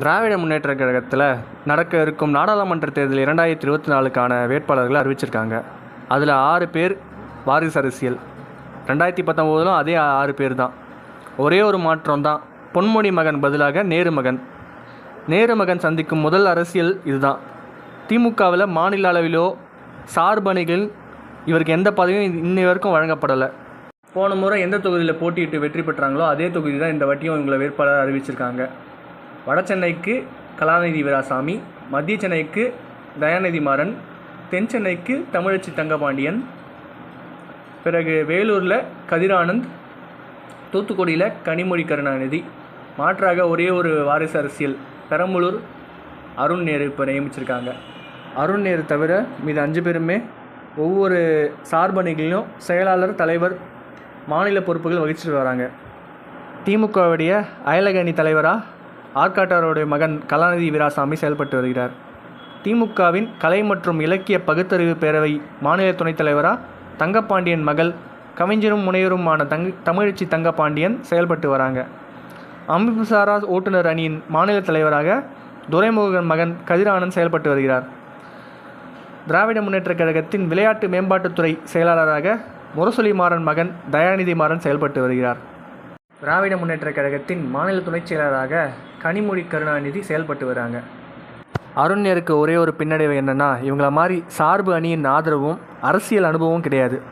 திராவிட முன்னேற்ற கழகத்தில் நடக்க இருக்கும் நாடாளுமன்ற தேர்தல் இரண்டாயிரத்தி இருபத்தி நாலுக்கான வேட்பாளர்களை அறிவிச்சிருக்காங்க. அதில் ஆறு பேர் வாரிசு அரசியல். ரெண்டாயிரத்தி பத்தொம்போதிலும் அதே ஆறு பேர் தான். ஒரே ஒரு மாற்றம் தான். பொன்முடி மகன் பதிலாக நேரு மகன். நேரு மகன் சந்திக்கும் முதல் அரசியல் இதுதான். திமுகவில் மாநில அளவிலோ சார்பணிகள் இவருக்கு எந்த பதவியும் இன்னை வரைக்கும் வழங்கப்படலை. போன முறை எந்த தொகுதியில் போட்டியிட்டு வெற்றி பெற்றாங்களோ அதே தொகுதி தான் இந்த வாட்டியும் இவங்களை வேட்பாளர் அறிவிச்சிருக்காங்க. வட சென்னைக்கு கலாநிதி வீராசாமி மத்திய சென்னைக்கு தயாநிதி மாறன் தென் சென்னைக்கு தமிழச்சி தங்கபாண்டியன் பிறகு வேலூரில் கதிரானந்த் தூத்துக்குடியில் கனிமொழி கருணாநிதி. மாற்றாக ஒரே ஒரு வாரிசு அரசியல் பெரம்பலூர் அருண் நேரு இப்போ நியமிச்சிருக்காங்க. அருண் நேரு தவிர மீது அஞ்சு பேருமே ஒவ்வொரு சார்பணிகளிலும் செயலாளர் தலைவர் மாநில பொறுப்புகள் வகிச்சுட்டு வராங்க. திமுகவுடைய அயலகணி தலைவராக ஆற்காட்டாருடைய மகன் கலாநிதி வீராசாமி செயல்பட்டு வருகிறார். திமுகவின் கலை மற்றும் இலக்கிய பகுத்தறிவு பேரவை மாநில துணைத் தலைவராக தங்கப்பாண்டியன் மகள் கவிஞரும் முனைவருமான தங் தமிழச்சி தங்கப்பாண்டியன் செயல்பட்டு வராங்க. அமைப்புசாரா ஓட்டுநர் அணியின் மாநில தலைவராக துரைமுருகன் மகன் கதிரானந்த் செயல்பட்டு வருகிறார். திராவிட முன்னேற்றக் கழகத்தின் விளையாட்டு மேம்பாட்டுத்துறை செயலாளராக முரசொலி மாறன் மகன் தயாநிதி மாறன் செயல்பட்டு வருகிறார். திராவிட முன்னேற்றக் கழகத்தின் மாநில துணைச் செயலராக கனிமொழி கருணாநிதி செயல்பட்டு வராங்க. அருண்யருக்கு ஒரே ஒரு பின்னடைவு என்னென்னா இவங்கள மாதிரி சார்பு அணியின் ஆதரவும் அரசியல் அனுபவமும் கிடையாது.